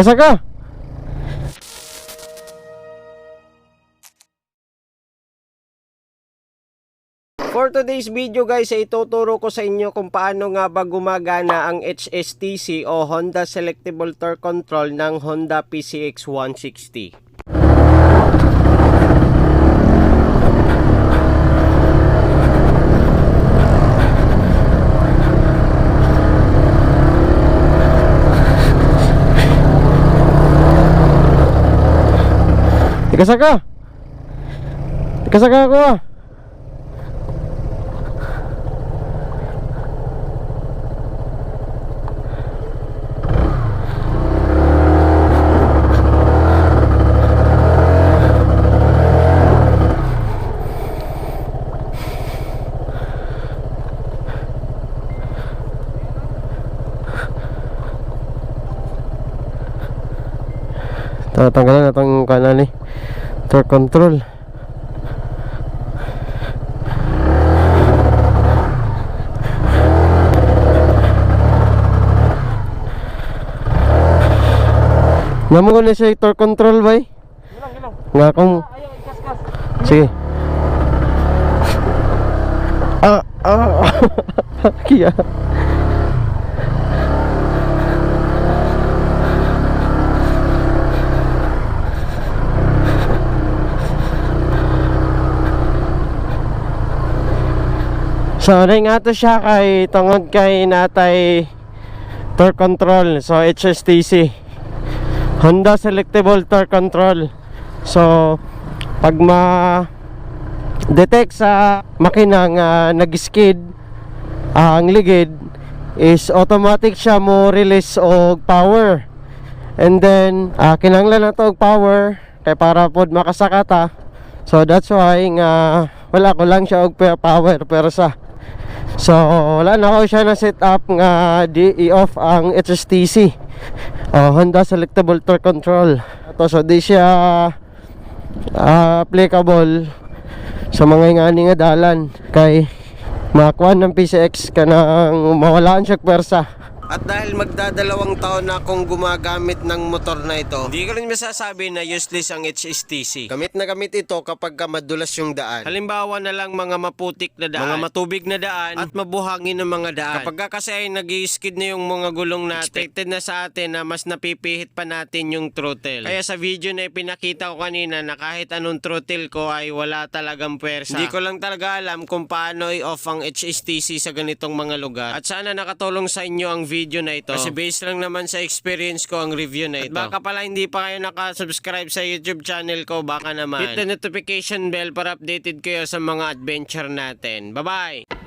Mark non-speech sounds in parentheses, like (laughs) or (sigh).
Tigas ka! For today's video guys, ay ituturo ko sa inyo kung paano nga ba gumagana ang HSTC o Honda Selectable Torque Control ng Honda PCX 160. Tigas ka! Tigas ka ako ah! Tatanggalan na itong kanan ni Torque control. Namo ko na siya torque control bay Gilang, gilang. Nga kung ikaskas. Sige. Ah ah. (laughs) Kaya So, ring ato siya kay tungod kay natay torque control. So, HSTC. Honda Selectable Torque Control. So, pag ma detect sa makina nga nag-skid ah, ang ligid is automatic siya mo release og power. And then, ah, kinanglan na to og power kay para pod makasakata. So, that's why nga wala ko lang siya og power pero sa So, wala na ako siya na set up nga di i-off ang HSTC. Oh, Honda Selectable Torque Control. Ito, so di siya ah, applicable sa mga ingani nga dalan kay makakuha ng PCX ka nang mawalaan siya pwersa. At dahil magdadalawang taon na akong gumagamit ng motor na ito, hindi ko rin masasabi na useless ang HSTC. Gamit na gamit ito kapag ka madulas yung daan. Halimbawa na lang mga maputik na daan, mga matubig na daan, at mabuhangin ng mga daan. Kapag ka kasi ay nag skid na yung mga gulong natin, expected na sa atin na mas napipihit pa natin yung throttle. Kaya sa video na ipinakita ko kanina na kahit anong throttle ko ay wala talagang pwersa. Hindi ko lang talaga alam kung paano i-off ang HSTC sa ganitong mga lugar. At sana nakatulong sa inyo ang video na ito. Kasi based lang naman sa experience ko ang review na ito. At baka pala hindi pa kayo nakasubscribe sa YouTube channel ko, baka naman. Hit the notification bell para updated kayo sa mga adventure natin. Bye-bye!